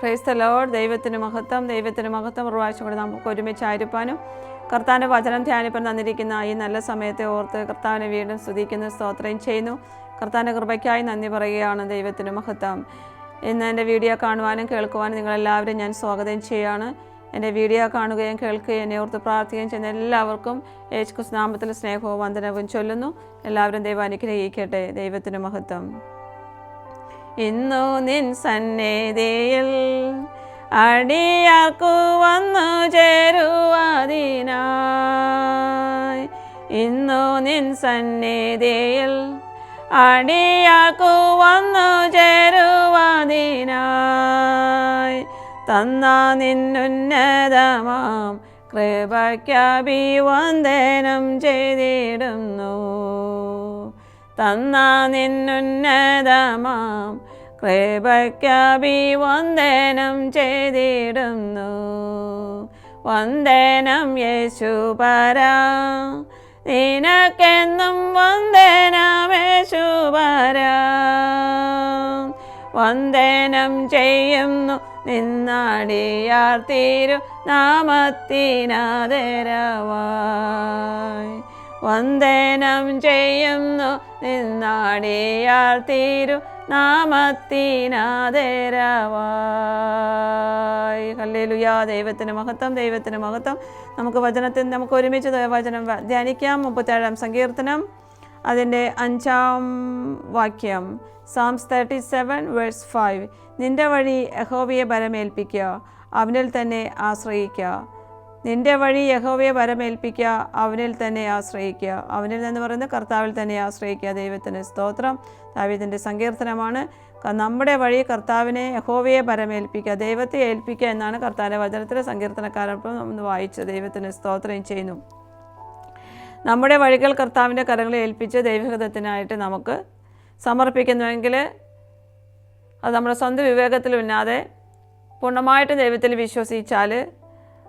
Price load ദൈവത്തിന് മഹത്വം ദൈവത്തിന് മഹത്വം. പ്രാവശ്യം കൂടി നമുക്ക് ഒരുമിച്ച് ആയിരിക്കാനും കർത്താവിന്റെ വചനം ധ്യാനിപ്പാൻ തന്നിരിക്കുന്ന ഈ നല്ല സമയത്തെ ഓർത്ത് കർത്താവിനെ വീണ്ടും സ്തുതിക്കുന്ന സ്തോത്രം ചെയ്യുന്നു. കർത്താവിന്റെ കൃപയ്ക്കായി നന്ദി പറയുകയാണ്. ദൈവത്തിന് മഹത്വം. ഇന്ന് എന്റെ വീഡിയോ കാണുവാനും കേൾക്കുവാനും നിങ്ങളെല്ലാവരും ഞാൻ സ്വാഗതം ചെയ്യുകയാണ് എന്റെ വീഡിയോ കാണുകയും കേൾക്കുകയും എന്നെ ഓർത്ത് പ്രാർത്ഥിക്കുകയും ചെയ്യുന്ന എല്ലാവർക്കും യേശു ക്രിസ്തു നാമത്തിൽ സ്നേഹവും വന്ദനവും ചൊല്ലുന്നു. എല്ലാവരും ദൈവം അനുഗ്രഹിക്കട്ടെ ദൈവത്തിന് മഹത്വം. ഇന്നു നിൻ സന്നിധിയിൽ അടിയാർക്കു വന്നു ചേരുവതിനായി. ഇന്നു നിൻ സന്നിധിയിൽ അടിയാക്കു വന്നു ചേരുവതിനായി. തന്ന നിന്നുന്നതമാം കൃപയ്ക്കഭിവന്ദനം ചെയ്തിടുന്നു. തന്ന നിന്നുന്നതമാം. കൃപയ്ക്കഭിവന്ദനം ചെയ്തിടുന്നു. വന്ദനം യേശുപര നിനക്കെന്നും വന്ദനം യേശുപര വന്ദനം ചെയ്യുന്നു നിന്നാടിയാർ തീരു നാമത്തിനാദരവായി. വന്ദനം ചെയ്യുന്നു. നിന്നാടിയാൽ തീരു നാമത്തിനാദരവായി. ഹല്ലേലൂയ. ദൈവത്തിന് മഹത്വം ദൈവത്തിന് മഹത്വം. നമുക്ക് വചനത്തിൽ നമുക്ക് ഒരുമിച്ച് വചനം ധ്യാനിക്കാം. മുപ്പത്തേഴാം സങ്കീർത്തനം. അതിന്റെ അഞ്ചാം വാക്യം. Psalms thirty seven verse five നിന്റെ വഴി യഹോവയെ ബലമേൽപ്പിക്കുക. അവനിൽ തന്നെ ആശ്രയിക്കുക. നിന്റെ വഴി യഹോവയെ വരമേൽപ്പിക്കുക അവനിൽ തന്നെ ആശ്രയിക്കുക. അവനിൽ എന്ന് പറയുന്ന കർത്താവിൽ തന്നെ ആശ്രയിക്കുക. ദൈവത്തിന് സ്തോത്രം. ദൈവത്തിന്റെ സങ്കീർത്തനമാണ്. നമ്മുടെ വഴി കർത്താവിനെ യഹോവയെ പരമേൽപ്പിക്കുക ദൈവത്തെ ഏൽപ്പിക്കുക എന്നാണ് കർത്താവിന്റെ വചനത്തിലെ സങ്കീർത്തനക്കാരപ്പം ഒന്ന് വായിച്ചത്. ദൈവത്തിന് സ്തോത്രം ചെയ്യുന്നു. നമ്മുടെ വഴികൾ കർത്താവിന്റെ കരങ്ങളെ ഏൽപ്പിച്ച് ദൈവഹിതത്തിനായിട്ട് നമുക്ക് സമർപ്പിക്കുന്നുവെങ്കിൽ അത് നമ്മുടെ സ്വന്തം വിവേകത്തിൽ ഉന്നാതെ പൂർണമായിട്ട് ദൈവത്തിൽ വിശ്വസിച്ചാൽ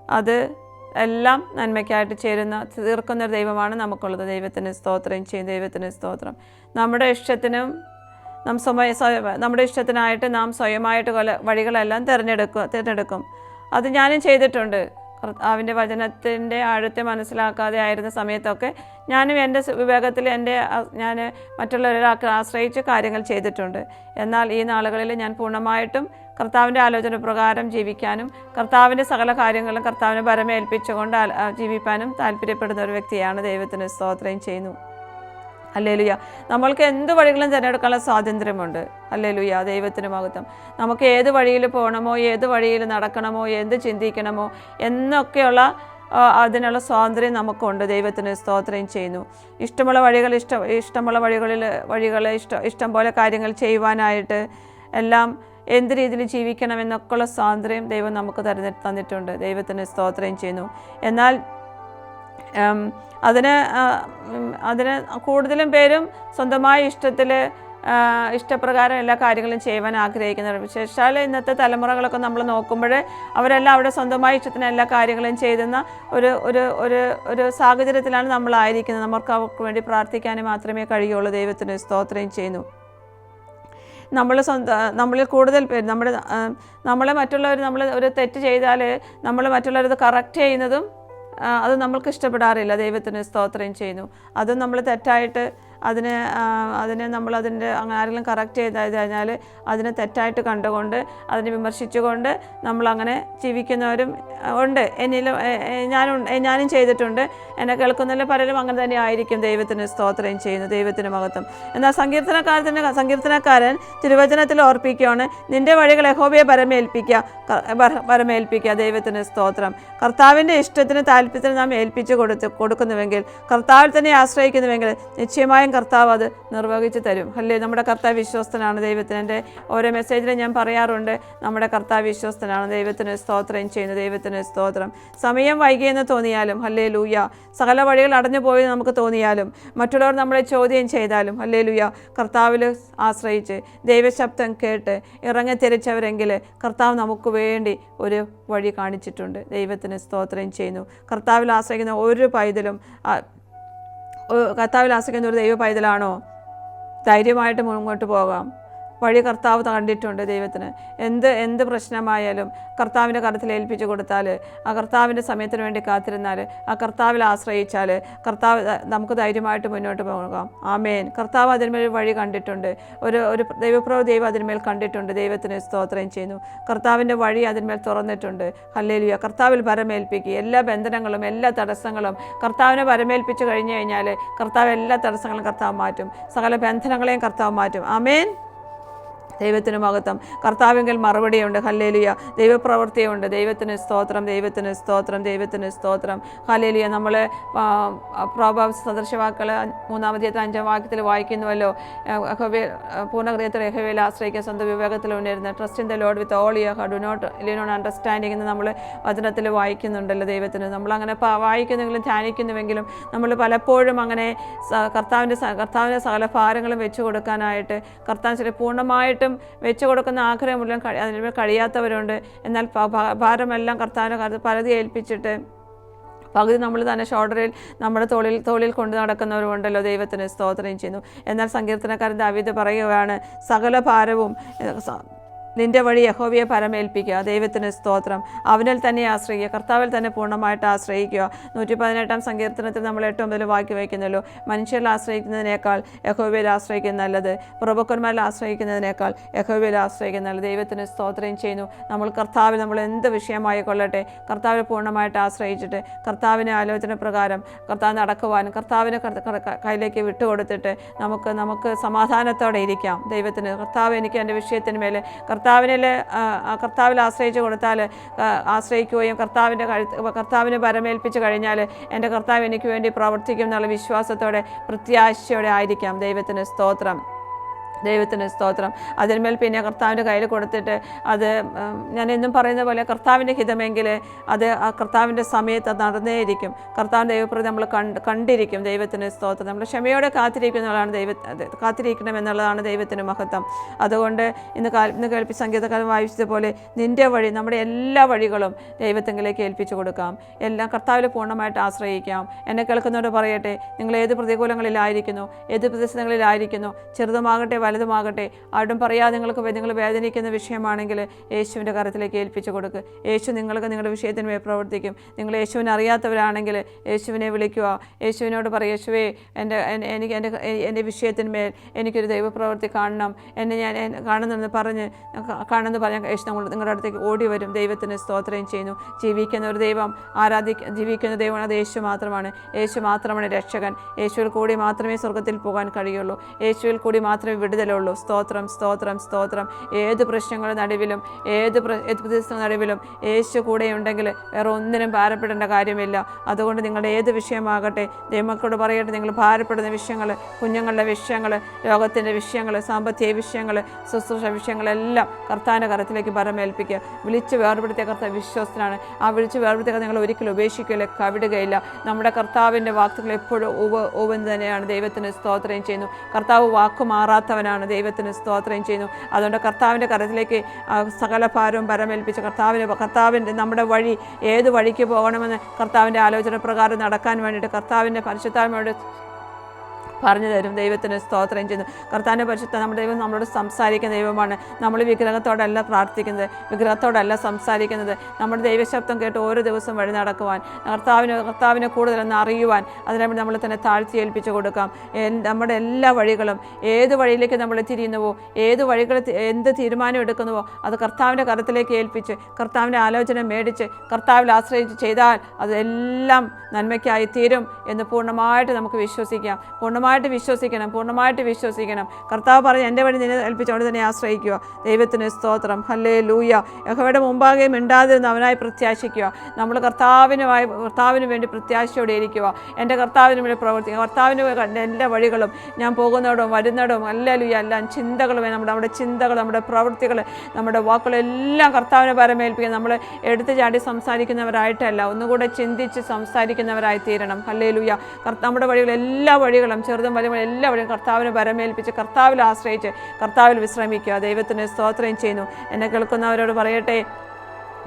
അത് എല്ലാം നന്മയ്ക്കായിട്ട് ചേരുന്ന തീർക്കുന്ന ഒരു ദൈവമാണ് നമുക്കുള്ളത്. ദൈവത്തിന് സ്തോത്രം ചെയ്യും ദൈവത്തിന് സ്തോത്രം. നമ്മുടെ ഇഷ്ടത്തിനും നാം സ്വയം നമ്മുടെ ഇഷ്ടത്തിനായിട്ട് നാം സ്വയമായിട്ട് കൊല വഴികളെല്ലാം തിരഞ്ഞെടുക്കും തിരഞ്ഞെടുക്കും. അത് ഞാനും ചെയ്തിട്ടുണ്ട്. കർത്താവിന്റെ വചനത്തിന്റെ ആഴത്തെ മനസ്സിലാക്കാതെ ആയിരുന്ന സമയത്തൊക്കെ ഞാനും എന്റെ വിവേകത്തിൽ എന്റെ ഞാൻ മറ്റുള്ളവരെ ആശ്രയിച്ച് കാര്യങ്ങൾ ചെയ്തിട്ടുണ്ട്. എന്നാൽ ഈ നാളുകളിൽ ഞാൻ പൂർണമായിട്ടും കർത്താവിന്റെ ആലോചന പ്രകാരം ജീവിക്കാനും കർത്താവിന്റെ സകല കാര്യങ്ങളും കർത്താവിനെ പരമേൽപ്പിച്ചുകൊണ്ട് ജീവിക്കാനും താല്പര്യപ്പെടുന്ന ഒരു വ്യക്തിയാണ് ദൈവത്തിന് സ്തോത്രം ചെയ്യുന്നു. അല്ലേലുയ. നമ്മൾക്ക് എന്ത് വഴികളും തിരഞ്ഞെടുക്കാനുള്ള സ്വാതന്ത്ര്യമുണ്ട്. അല്ലേലുയ ദൈവത്തിന് മഹത്വം. നമുക്ക് ഏത് വഴിയിൽ പോകണമോ ഏത് വഴിയിൽ നടക്കണമോ എന്ത് ചിന്തിക്കണമോ എന്നൊക്കെയുള്ള അതിനുള്ള സ്വാതന്ത്ര്യം നമുക്കുണ്ട്. ദൈവത്തിന് സ്തോത്രം ചെയ്യുന്നു. ഇഷ്ടമുള്ള വഴികൾ ഇഷ്ടം ഇഷ്ടമുള്ള വഴികളിൽ വഴികൾ ഇഷ്ടം ഇഷ്ടം പോലെ കാര്യങ്ങൾ ചെയ്യുവാനായിട്ട് എല്ലാം എന്ത് രീതിയിൽ ജീവിക്കണം എന്നൊക്കെയുള്ള സ്വാതന്ത്ര്യം ദൈവം നമുക്ക് തരുന്ന തന്നിട്ടുണ്ട്. ദൈവത്തിന് സ്തോത്രം ചെയ്യുന്നു. എന്നാൽ അതിന് അതിന് കൂടുതലും പേരും സ്വന്തമായ ഇഷ്ടത്തിൽ ഇഷ്ടപ്രകാരം എല്ലാ കാര്യങ്ങളും ചെയ്യുവാൻ ആഗ്രഹിക്കുന്നവർ വിശേഷാൽ ഇന്നത്തെ തലമുറകളൊക്കെ നമ്മൾ നോക്കുമ്പോൾ അവരെല്ലാം അവിടെ സ്വന്തമായ ഇഷ്ടത്തിന് എല്ലാ കാര്യങ്ങളും ചെയ്തുന്ന ഒരു ഒരു ഒരു ഒരു സാഹചര്യത്തിലാണ് നമ്മളായിരിക്കുന്നത് നമുക്ക് അവർക്ക് വേണ്ടി പ്രാർത്ഥിക്കാൻ മാത്രമേ കഴിയുള്ളൂ. ദൈവത്തിന് സ്തോത്രം ചെയ്യുന്നു. നമ്മൾ സ്വന്തം നമ്മളിൽ കൂടുതൽ പേര് നമ്മുടെ നമ്മളെ മറ്റുള്ളവർ നമ്മൾ ഒരു തെറ്റ് ചെയ്താൽ നമ്മൾ മറ്റുള്ളവരത് കറക്റ്റ് ചെയ്യുന്നതും അത് നമ്മൾക്ക് ഇഷ്ടപ്പെടാറില്ല. ദൈവത്തിന് സ്തോത്രം ചെയ്യുന്നു. അതും നമ്മൾ തെറ്റായിട്ട് അതിന് അതിനെ നമ്മൾ അതിന്റെ ആരെങ്കിലും കറക്റ്റ് ചെയ്ത് കഴിഞ്ഞാൽ അതിനെ തെറ്റായിട്ട് കണ്ടുകൊണ്ട് അതിനെ വിമർശിച്ചുകൊണ്ട് നമ്മളങ്ങനെ ജീവിക്കുന്നവരും ഉണ്ട്. എന്നിലും ഞാനും ഞാനും ചെയ്തിട്ടുണ്ട്. എന്നെ കേൾക്കുന്നതിൽ പലരും അങ്ങനെ തന്നെ ആയിരിക്കും. ദൈവത്തിന് സ്തോത്രം ചെയ്യുന്നു. ദൈവത്തിന് മഹത്വം. എന്നാൽ സങ്കീർത്തനക്കാരത്തിന്റെ സങ്കീർത്തനക്കാരൻ തിരുവചനത്തിൽ ഓർപ്പിക്കുകയാണ് നിന്റെ വഴികൾ യഹോബയെ പരമേൽപ്പിക്കുക പരമേൽപ്പിക്കുക ദൈവത്തിന് സ്തോത്രം. കർത്താവിന്റെ ഇഷ്ടത്തിന് താല്പര്യത്തിന് നാം ഏൽപ്പിച്ച് കൊടുത്ത് കൊടുക്കുന്നുവെങ്കിൽ കർത്താവിൽ തന്നെ ആശ്രയിക്കുന്നുവെങ്കിൽ നിശ്ചയമായും കർത്താവ് അത് നിർവഹിച്ച് തരും. അല്ലേ നമ്മുടെ കർത്താവ് വിശ്വസ്തനാണ് ദൈവത്തിന്. ഓരോ മെസ്സേജിലും ഞാൻ പറയാറുണ്ട് നമ്മുടെ കർത്താവ് വിശ്വസ്തനാണ് ദൈവത്തിന് സ്തോത്രം ചെയ്യുന്നു ദൈവത്തിന് സ്തോത്രം. സമയം വൈകിയെന്ന് തോന്നിയാലും അല്ലേ ലൂയ സകല വഴികൾ അടഞ്ഞു പോയെന്ന് നമുക്ക് തോന്നിയാലും മറ്റുള്ളവർ നമ്മളെ ചോദ്യം ചെയ്താലും അല്ലേ ലൂയ കർത്താവിൽ ആശ്രയിച്ച് ദൈവശബ്ദം കേട്ട് ഇറങ്ങി തിരിച്ചവരെങ്കിൽ കർത്താവ് നമുക്ക് വേണ്ടി ഒരു വഴി കാണിച്ചിട്ടുണ്ട്. ദൈവത്തിന് സ്തോത്രം ചെയ്യുന്നു. കർത്താവിൽ ആശ്രയിക്കുന്ന ഒരു പൈതലും കർത്താവിൽ ആശ്രയിക്കുന്ന ഒരു ദൈവ പൈതലാണോ ധൈര്യമായിട്ട് മുന്നോട്ട് പോകാം. വഴി കർത്താവ് കണ്ടിട്ടുണ്ട് ദൈവത്തിന്. എന്ത് എന്ത് പ്രശ്നമായാലും കർത്താവിന്റെ കരത്തിൽ ഏൽപ്പിച്ചു കൊടുത്താൽ ആ കർത്താവിന്റെ സമയത്തിന് വേണ്ടി കാത്തിരുന്നാൽ ആ കർത്താവിൽ ആശ്രയിച്ചാൽ കർത്താവ് നമുക്ക് ധൈര്യമായിട്ട് മുന്നോട്ട് പോകാം. ആമേൻ. കർത്താവ് അതിന്മേൽ വഴി കണ്ടിട്ടുണ്ട്. ഒരു ഒരു ദൈവപ്രഭു ദൈവം അതിന്മേൽ കണ്ടിട്ടുണ്ട്. ദൈവത്തിന് സ്തോത്രം ചെയ്യുന്നു. കർത്താവിന്റെ വഴി അതിന്മേൽ തുറന്നിട്ടുണ്ട്. ഹല്ലേലൂയ. കർത്താവിൽ പരമേൽപ്പിക്കുക. എല്ലാ ബന്ധനങ്ങളും എല്ലാ തടസ്സങ്ങളും കർത്താവിനെ പരമേൽപ്പിച്ച് കഴിഞ്ഞു കഴിഞ്ഞാൽ കർത്താവ് എല്ലാ തടസ്സങ്ങളും കർത്താവ് മാറ്റും. സകല ബന്ധനങ്ങളെയും കർത്താവ് മാറ്റും. ആമേൻ. ദൈവത്തിന് മഹത്വം. കർത്താവിങ്കിൽ മറുപടിയുണ്ട്. ഹല്ലേലിയ. ദൈവപ്രവൃത്തിയുണ്ട് ദൈവത്തിന് സ്തോത്രം ദൈവത്തിന് സ്തോത്രം ദൈവത്തിന് സ്തോത്രം. ഹല്ലേലിയ. നമ്മൾ പ്രോഭാവ സദൃശവാക്കൾ മൂന്നാമത്തെ അഞ്ചാം വാക്യത്തിൽ വായിക്കുന്നുവല്ലോ. പൂർണഹൃദയത്തിൽ യഹോവയിൽ ആശ്രയിക്കുക സ്വന്തം വിവേകത്തിൽ ഉണ്ടായിരുന്ന trust in the lord with all you do not lean on understanding എന്ന് നമ്മൾ വചനത്തിൽ വായിക്കുന്നുണ്ടല്ലോ ദൈവത്തിന്. നമ്മളങ്ങനെ വായിക്കുന്നെങ്കിലും ധ്യാനിക്കുന്നുവെങ്കിലും നമ്മൾ പലപ്പോഴും അങ്ങനെ കർത്താവിന്റെ കർത്താവിന്റെ സകല ഭാരങ്ങളും വെച്ചു കൊടുക്കാനായിട്ട് കർത്താവ് ചില പൂർണമായിട്ടും വെച്ചു കൊടുക്കുന്ന ആഗ്രഹം മുഴുവൻ കഴി അതിന് കഴിയാത്തവരുണ്ട്. എന്നാൽ ഭാരമെല്ലാം കർത്താവിന്റെ കാര്യത്തിൽ പലതി ഏൽപ്പിച്ചിട്ട് പകുതി നമ്മൾ തന്നെ ഷോൾഡറിൽ നമ്മുടെ തോളിൽ തോളിൽ കൊണ്ട് നടക്കുന്നവരുണ്ടല്ലോ ദൈവത്തിന് സ്തോത്രം ചെയ്യുന്നു. എന്നാൽ സങ്കീർത്തനക്കാരൻ ദാവീദ് പറയുകയാണ് സകല ഭാരവും നിന്റെ വഴി യഹോവയെ പരമേൽപ്പിക്കുക. ദൈവത്തിന് സ്തോത്രം. അവനിൽ തന്നെ ആശ്രയിക്കുക. കർത്താവിൽ തന്നെ പൂർണമായിട്ട് ആശ്രയിക്കുക. നൂറ്റി പതിനെട്ടാം സങ്കീർത്തനത്തിൽ നമ്മൾ ഏറ്റവും മുതൽ വാക്കി വയ്ക്കുന്നല്ലോ മനുഷ്യരിൽ ആശ്രയിക്കുന്നതിനേക്കാൾ യഹോവയിൽ ആശ്രയിക്കുന്ന നല്ലത്. പ്രഭുക്കന്മാരിൽ ആശ്രയിക്കുന്നതിനേക്കാൾ യഹോവയിൽ ആശ്രയിക്കുന്ന നല്ലത്. ദൈവത്തിന് സ്തോത്രം ചെയ്യുന്നു. നമ്മൾ കർത്താവിൽ നമ്മൾ എന്ത് വിഷയമായി കൊള്ളട്ടെ? കർത്താവിൽ പൂർണമായിട്ട് ആശ്രയിച്ചിട്ട് കർത്താവിനെ ആലോചന പ്രകാരം കർത്താവ് നടക്കുവാനും കർത്താവിനെ കയ്യിലേക്ക് വിട്ടുകൊടുത്തിട്ട് നമുക്ക് നമുക്ക് സമാധാനത്തോടെ ഇരിക്കാം. ദൈവത്തിന് കർത്താവ് എനിക്ക് എന്റെ വിഷയത്തിന് മേലെ കർത്താവിനിൽ കർത്താവിൽ ആശ്രയിച്ച് കൊടുത്താൽ ആശ്രയിക്കുകയും കർത്താവിന്റെ കർത്താവിനെ പരമേൽപ്പിച്ച് കഴിഞ്ഞാൽ എന്റെ കർത്താവ് എനിക്ക് വേണ്ടി പ്രവർത്തിക്കും എന്നുള്ള വിശ്വാസത്തോടെ പ്രത്യാശയോടെ ആയിരിക്കാം. ദൈവത്തിന് സ്തോത്രം. ദൈവത്തിന് സ്തോത്രം. അതിന്മേൽ പിന്നെ കർത്താവിന്റെ കയ്യിൽ കൊടുത്തിട്ട് അത് ഞാൻ എന്നും പറയുന്ന പോലെ കർത്താവിന്റെ ഹിതമെങ്കിൽ അത് ആ കർത്താവിന്റെ സമയത്ത് അത് നടന്നേയിരിക്കും. കർത്താവിന്റെ ദൈവപ്രതി നമ്മൾ കണ്ട് കണ്ടിരിക്കും ദൈവത്തിന് സ്തോത്രം. നമ്മൾ ക്ഷമയോടെ കാത്തിരിക്കുന്നതാണ് ദൈവ കാത്തിരിക്കണം എന്നുള്ളതാണ് ദൈവത്തിന് മഹത്വം. അതുകൊണ്ട് ഇന്ന് കാൽ ഇന്ന് കേൾപ്പി സംഗീതക്കാരൻ വായിച്ചതുപോലെ നിന്റെ വഴി നമ്മുടെ എല്ലാ വഴികളും ദൈവത്തെങ്കിലേക്ക് ഏൽപ്പിച്ചു കൊടുക്കാം. എല്ലാം കർത്താവിൽ പൂർണമായിട്ട് ആശ്രയിക്കാം. എന്നെ കേൾക്കുന്നവരോട് പറയട്ടെ നിങ്ങൾ ഏത് പ്രതികൂലങ്ങളിലായിരിക്കുന്നു ഏത് പ്രതിസന്ധികളിലായിരിക്കുന്നു ചെറുതുമാകട്ടെ വലുതുമാകട്ടെ. ആരും പറയാതെ നിങ്ങൾക്ക് നിങ്ങൾ വേദനിക്കുന്ന വിഷയമാണെങ്കിൽ യേശുവിന്റെ കരത്തിലേക്ക് ഏൽപ്പിച്ചു കൊടുക്കുക യേശു നിങ്ങൾക്ക് നിങ്ങളുടെ വിഷയത്തിന് പ്രവർത്തിക്കും. നിങ്ങൾ യേശുവിനെ അറിയാത്തവരാണെങ്കിൽ യേശുവിനെ വിളിക്കുക. യേശുവിനോട് പറയും യേശുവേ എന്റെ എനിക്ക് എന്റെ എന്റെ വിഷയത്തിന്മേൽ എനിക്കൊരു ദൈവപ്രവൃത്തി കാണണം. എന്നെ ഞാൻ കാണുന്നെന്ന് പറഞ്ഞ് കാണുമെന്ന് പറഞ്ഞ യേശു നമ്മൾ നിങ്ങളുടെ അടുത്തേക്ക് ഓടി വരും ദൈവത്തിന് സ്തോത്രം ചെയ്യുന്നു. ജീവിക്കുന്ന ഒരു ദൈവം ആരാധിക്ക ജീവിക്കുന്ന ദൈവമാണ്. അത് യേശു മാത്രമാണ്. യേശു മാത്രമാണ് രക്ഷകൻ. യേശുവിൽ കൂടി മാത്രമേ സ്വർഗത്തിൽ പോകാൻ കഴിയുള്ളൂ. യേശുവിൽ കൂടി മാത്രമേ വിടുതലുള്ളൂ സ്തോത്രം സ്തോത്രം സ്തോത്രം. ഏത് പ്രശ്നങ്ങളുടെ നടുവിലും ഏത് പ്ര- ഏത് പ്രതിസന്ധി നടുവിലും യേശു കൂടെയുണ്ടെങ്കിൽ വേറെ ഒന്നിനും ഭാരപ്പെടേണ്ട കാര്യമില്ല. അതുകൊണ്ട് നിങ്ങളുടെ ഏത് വിഷയമാകട്ടെ ദൈവമക്കളോട് പറയട്ടെ നിങ്ങൾ ഭാരപ്പെടുന്ന വിഷയങ്ങൾ കുഞ്ഞുങ്ങളുടെ വിഷയങ്ങൾ രോഗത്തിന്റെ വിഷയങ്ങൾ സാമ്പത്തിക വിഷയങ്ങൾ ശുശ്രൂഷ വിഷയങ്ങളെല്ലാം കർത്താന്റെ കരത്തിലേക്ക് പരമേൽപ്പിക്കുക വിളിച്ച് വേർപെടുത്തിയ കർത്താവ് വിശ്വസ്തനാണ്. ആ വിളിച്ച് വേർപെടുത്തിയ നിങ്ങൾ ഒരിക്കലും ഉപേക്ഷിക്കില്ല കവിടുകയില്ല. നമ്മുടെ കർത്താവിന്റെ വാക്കുകൾ എപ്പോഴും ഉവ ഉവെന്ന് തന്നെയാണ് ദൈവത്തിന് സ്തോത്രം ചെയ്യുന്നു. കർത്താവ് വാക്ക് മാറാത്തവനാണ് ദൈവത്തിന് സ്തോത്രം ചെയ്യുന്നു. അതുകൊണ്ട് കർത്താവിന്റെ കരത്തിലേക്ക് സകല ഭാരവും പരമേൽപ്പിച്ച് കർത്താവിന് കർത്താവിന്റെ നമ്മുടെ വഴി ഏത് വഴിക്ക് പോകണമെന്ന് കർത്താവിന്റെ ആലോചന പ്രകാരം നടക്കാൻ വേണ്ടിയിട്ട് കർത്താവിന്റെ പരിശുദ്ധാത്മയോട് പറഞ്ഞു തരും. ദൈവത്തിന് സ്തോത്രം ചെയ്യുന്നു. കർത്താവിന്റെ പരിശുദ്ധ നമ്മുടെ ദൈവം നമ്മളോട് സംസാരിക്കുന്ന ദൈവമാണ്. നമ്മൾ വിഗ്രഹത്തോടല്ല പ്രാർത്ഥിക്കുന്നത്. വിഗ്രഹത്തോടല്ല സംസാരിക്കുന്നത്. നമ്മുടെ ദൈവശബ്ദം കേട്ട് ഓരോ ദിവസം വഴി നടക്കുവാൻ കർത്താവിന് കർത്താവിനെ കൂടുതലൊന്ന് അറിയുവാൻ അതിനുവേണ്ടി നമ്മൾ തന്നെ താഴ്ത്തി ഏൽപ്പിച്ചു കൊടുക്കാം. നമ്മുടെ എല്ലാ വഴികളും ഏത് വഴിയിലേക്ക് നമ്മൾ തിരിയുന്നുവോ ഏത് വഴികൾ എന്ത് തീരുമാനം എടുക്കുന്നുവോ അത് കർത്താവിന്റെ കരത്തിലേക്ക് ഏൽപ്പിച്ച് കർത്താവിന്റെ ആലോചന മേടിച്ച് കർത്താവിൽ ആശ്രയിച്ച് ചെയ്താൽ അതെല്ലാം നന്മയ്ക്കായി തീരും എന്ന് പൂർണമായിട്ട് നമുക്ക് വിശ്വസിക്കാം. പൂർണമായിട്ട് വിശ്വസിക്കണം പൂർണമായിട്ട് വിശ്വസിക്കണം. കർത്താവ് പറഞ്ഞ് എന്റെ വഴി നിന്നെ ഏൽപ്പിച്ചുകൊണ്ട് തന്നെ ആശ്രയിക്കുക. ദൈവത്തിന് സ്തോത്രം. ഹല്ലേ ലൂയ യഹോയുടെ മുമ്പാകെ മിണ്ടാതിരുന്ന് അവനായി പ്രത്യാശിക്കുക. നമ്മൾ കർത്താവിനുമായി കർത്താവിന് വേണ്ടി പ്രത്യാശയോടെ ഇരിക്കുക. എന്റെ കർത്താവിന് വേണ്ടി പ്രവർത്തിക്കുക. കർത്താവിന് എല്ലാ വഴികളും ഞാൻ പോകുന്നിടവും വരുന്നിടവും ലൂയ എല്ലാം ചിന്തകളും നമ്മുടെ നമ്മുടെ ചിന്തകൾ നമ്മുടെ പ്രവൃത്തികൾ നമ്മുടെ വാക്കുകളെല്ലാം കർത്താവിനെ പരമേൽപ്പിക്കുക നമ്മൾ എടുത്തു ചാടി സംസാരിക്കുന്നവരായിട്ടല്ല. ഒന്നുകൂടെ ചിന്തിച്ച് സംസാരിക്കുന്നവരായി തീരണം ഹല്ലേലൂയ. ലൂയ നമ്മുടെ വഴികൾ എല്ലാ വഴികളും ചെറുതും വലുതും എല്ലാവരും കർത്താവിനെ പരമേൽപ്പിച്ച് കർത്താവിൽ ആശ്രയിച്ച് കർത്താവിൽ വിശ്രമിക്കുക. ദൈവത്തിന് സ്തോത്രം ചെയ്യുന്നു. എന്നെ കേൾക്കുന്നവരോട് പറയട്ടെ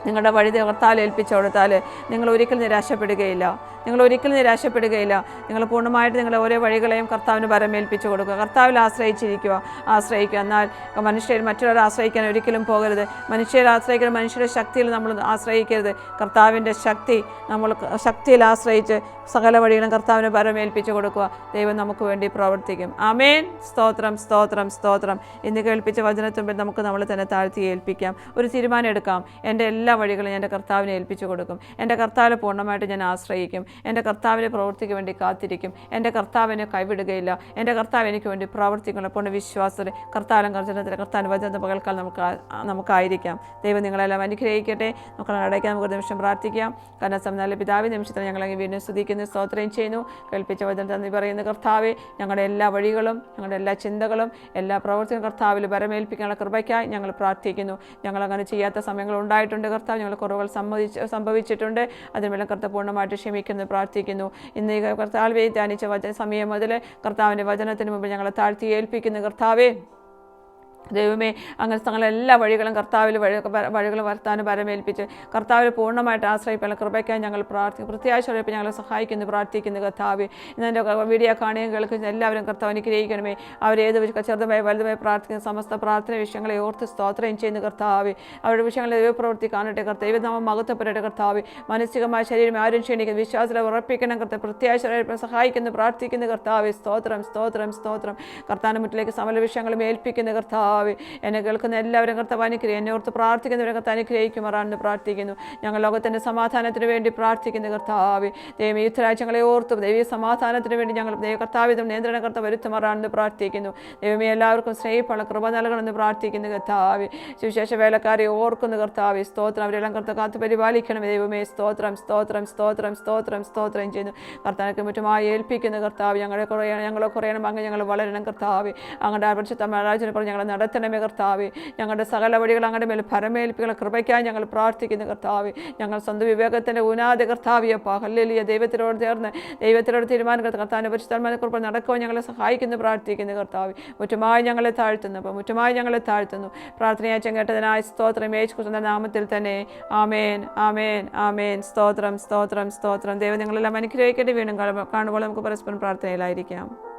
നിങ്ങളുടെ വഴി തകർത്താൽ ഏൽപ്പിച്ചു കൊടുത്താൽ നിങ്ങൾ ഒരിക്കലും നിരാശപ്പെടുകയില്ല. നിങ്ങൾ ഒരിക്കലും നിരാശപ്പെടുകയില്ല. നിങ്ങൾ പൂർണമായിട്ട് നിങ്ങളുടെ ഓരോ വഴികളെയും കർത്താവിന് പരമേൽപ്പിച്ചു കൊടുക്കുക. കർത്താവിൽ ആശ്രയിച്ചിരിക്കുക ആശ്രയിക്കുക. എന്നാൽ മനുഷ്യർ മറ്റുള്ളവരെ ആശ്രയിക്കാൻ ഒരിക്കലും പോകരുത്. മനുഷ്യരെ ആശ്രയിക്കുന്ന മനുഷ്യരുടെ ശക്തിയിൽ നമ്മൾ ആശ്രയിക്കരുത്. കർത്താവിന്റെ ശക്തി നമ്മൾ ശക്തിയിൽ ആശ്രയിച്ച് സകല വഴികളും കർത്താവിന് പരമേൽപ്പിച്ചു കൊടുക്കുക. ദൈവം നമുക്ക് വേണ്ടി പ്രവർത്തിക്കും. ആമേൻ. സ്തോത്രം സ്തോത്രം സ്തോത്രം. ഇന്ന് കേൾപ്പിച്ച വചനത്തുമ്പിൽ നമുക്ക് നമ്മളെ തന്നെ താഴ്ത്തി ഏൽപ്പിക്കാം. ഒരു തീരുമാനം എടുക്കാം. എന്റെ എല്ലാ വഴികളും എന്റെ കർത്താവിനെ ഏൽപ്പിച്ചു കൊടുക്കും. എന്റെ കർത്താവിനെ പൂർണമായിട്ട് ഞാൻ ആശ്രയിക്കും. എന്റെ കർത്താവിനെ പ്രവർത്തിക്ക് വേണ്ടി കാത്തിരിക്കും. എന്റെ കർത്താവിനെ കൈവിടുകയില്ല. എന്റെ കർത്താവ് എനിക്ക് വേണ്ടി പ്രവർത്തിക്കണം. പൂർണ വിശ്വാസത്തിൽ കർത്താലം കർജനത്തിൽ കർത്താൻ വചന പകൽക്കാൽ നമുക്ക് നമുക്കായിരിക്കാം. ദൈവം നിങ്ങളെല്ലാം അനുഗ്രഹിക്കട്ടെ. നമുക്ക് അടയ്ക്കാൻ നമുക്ക് നിമിഷം പ്രാർത്ഥിക്കാം. കാരണം സമനാലെ പിതാവ് നിമിഷത്തിൽ ഞങ്ങളെ വീണ്ടും സ്തുതിക്കുന്നു സ്തോത്രം ചെയ്യുന്നു. കേൾപ്പിച്ച വചനത്തിൽ തന്നി പറയുന്ന കർത്താവെ ഞങ്ങളുടെ എല്ലാ വഴികളും ഞങ്ങളുടെ എല്ലാ ചിന്തകളും എല്ലാ പ്രവർത്തനവും കർത്താവിൽ വരമേൽപ്പിക്കാനുള്ള കൃപയ്ക്കായി ഞങ്ങൾ പ്രാർത്ഥിക്കുന്നു. ഞങ്ങൾ അങ്ങനെ ചെയ്യാത്ത സമയങ്ങൾ ഉണ്ടായിട്ടുണ്ട് കർത്താവ് ഞങ്ങൾ കുറവുകൾ സമ്മതിച്ച് സംഭവിച്ചിട്ടുണ്ട്. അതിനുമെല്ലാം കർത്താവ് പൂർണമായിട്ട് ക്ഷമിക്കുന്നു പ്രാർത്ഥിക്കുന്നു. ഇന്ന് ഈ കർത്താവെ ധ്യാനിച്ച വചന സമയം മുതൽ കർത്താവിന്റെ വചനത്തിന് മുമ്പ് ഞങ്ങളെ താഴ്ത്തി ഏൽപ്പിക്കുന്നു. കർത്താവേ ദൈവമേ അങ്ങനെ തങ്ങളുടെ എല്ലാ വഴികളും കർത്താവിൽ വഴി വഴികൾ വരുത്താനും പരമേൽപ്പിച്ച് കർത്താവിൽ പൂർണമായിട്ട് ആശ്രയിപ്പാൻ കൃപയ്ക്കായി ഞങ്ങൾ പ്രാർത്ഥിക്കും. പ്രത്യാശയോടൊപ്പം ഞങ്ങളെ സഹായിക്കുന്നു പ്രാർത്ഥിക്കുന്നു കർത്താവ്. ഇന്നെന്റെ വീഡിയോ കാണുകയും കേൾക്കുന്ന എല്ലാവരും കർത്താവ് അനുഗ്രഹിക്കണമേ. അവരേത് ചെറുതുമായി വലുതുമായി പ്രാർത്ഥിക്കുന്ന സമസ്ത പ്രാർത്ഥന വിഷയങ്ങളെ ഓർത്ത് സ്തോത്രം ചെയ്യുന്ന കർത്താവ്. അവരുടെ വിഷയങ്ങളെ ദൈവപ്രവൃത്തി കാണട്ടെ കർത്താവ്. ദൈവനാമം മഹത്വപ്പെടട്ടെ കർത്താവ്. മാനസികമായ ശരീരം ആരും ക്ഷണിക്കുന്നു വിശ്വാസത്തിൽ ഉറപ്പിക്കണം കർത്താവ്. പ്രത്യാശയോടൊപ്പം സഹായിക്കുന്നു പ്രാർത്ഥിക്കുന്ന കർത്താവ്. സ്തോത്രം സ്തോത്രം സ്തോത്രം. കർത്താവിന്റെ മുറ്റിലേക്ക് സമല വിഷയങ്ങളും ഏൽപ്പിക്കുന്ന കർത്താവ്. എന്നെ കേൾക്കുന്ന എല്ലാവരും കർത്താവ് അനുഗ്രഹം എന്നെ ഓർത്ത് പ്രാർത്ഥിക്കുന്നവരെ കർത്താവ് അനുഗ്രഹിക്കുമാറാണെന്ന് പ്രാർത്ഥിക്കുന്നു. ഞങ്ങൾ ലോകത്തിന്റെ സമാധാനത്തിന് വേണ്ടി പ്രാർത്ഥിക്കുന്നു കർത്താവ്. ദൈവം യുദ്ധരാജ്യങ്ങളെ ഓർത്തും ദൈവീയ സമാധാനത്തിന് വേണ്ടി ഞങ്ങൾ ദൈവ കർത്താവിധം നിയന്ത്രണകർത്ത വരുത്തുമാറാണെന്ന് പ്രാർത്ഥിക്കുന്നു. ദൈവമേ എല്ലാവർക്കും സ്നേഹിപ്പുള്ള കൃപ നൽകണമെന്ന് പ്രാർത്ഥിക്കുന്നു കർത്താവ്. സുവിശേഷ വേലക്കാരെ ഓർക്കുന്നു കർത്താവ്. സ്തോത്രം അവരെല്ലാം കർത്ത കാത്ത് പരിപാലിക്കണം ദൈവമേ സ്തോത്രം സ്തോത്രം സ്തോത്രം സ്തോത്രം സ്തോത്രം ചെയ്യുന്നു. കർത്താനൊക്കെ മറ്റുമായി ഏൽപ്പിക്കുന്ന കർത്താവ്. ഞങ്ങളെ കുറയണം ഞങ്ങളെ കുറയണം അങ്ങ് ഞങ്ങൾ വളരണം കർത്താവ്. അങ്ങയുടെ അപരിശുദ്ധ മഹാരാജനെ പറഞ്ഞ് ഞങ്ങളെ നടത്തണമേ കർത്താവ്. ഞങ്ങളുടെ സകല വഴികൾ അങ്ങയുടെ മേൽ പരമേൽപ്പിക്കുന്ന കൃപയ്ക്കായി ഞങ്ങൾ പ്രാർത്ഥിക്കുന്നു കർത്താവ്. ഞങ്ങൾ സ്വന്തം വിവേകത്തിന്റെ ഉനാദ കർത്താവിയപ്പാ ഹല്ലേലിയ. ദൈവത്തിനോട് ചേർന്ന് ദൈവത്തിനോട് തീരുമാനം കർത്താവിന്റെ പരിശുദ്ധമായ കുറിപ്പ് നടക്കുവാൻ ഞങ്ങളെ സഹായിക്കുന്നു പ്രാർത്ഥിക്കുന്നു കർത്താവ്. മുറ്റുമായി ഞങ്ങളെ താഴ്ത്തുന്നു അപ്പോൾ മുറ്റുമായി ഞങ്ങളെ താഴ്ത്തുന്നു. പ്രാർത്ഥനയായി കേട്ടതിനായി സ്തോത്രം. യേശു നാമത്തിൽ തന്നെ ആമേൻ ആമേൻ ആമേൻ. സ്തോത്രം സ്തോത്രം സ്തോത്രം. ദൈവം നിങ്ങളെല്ലാം അനുഗ്രഹിക്കേണ്ടി വീണ്ടും കാണുമ്പോൾ നമുക്ക് പരസ്പരം പ്രാർത്ഥനയിലായിരിക്കാം.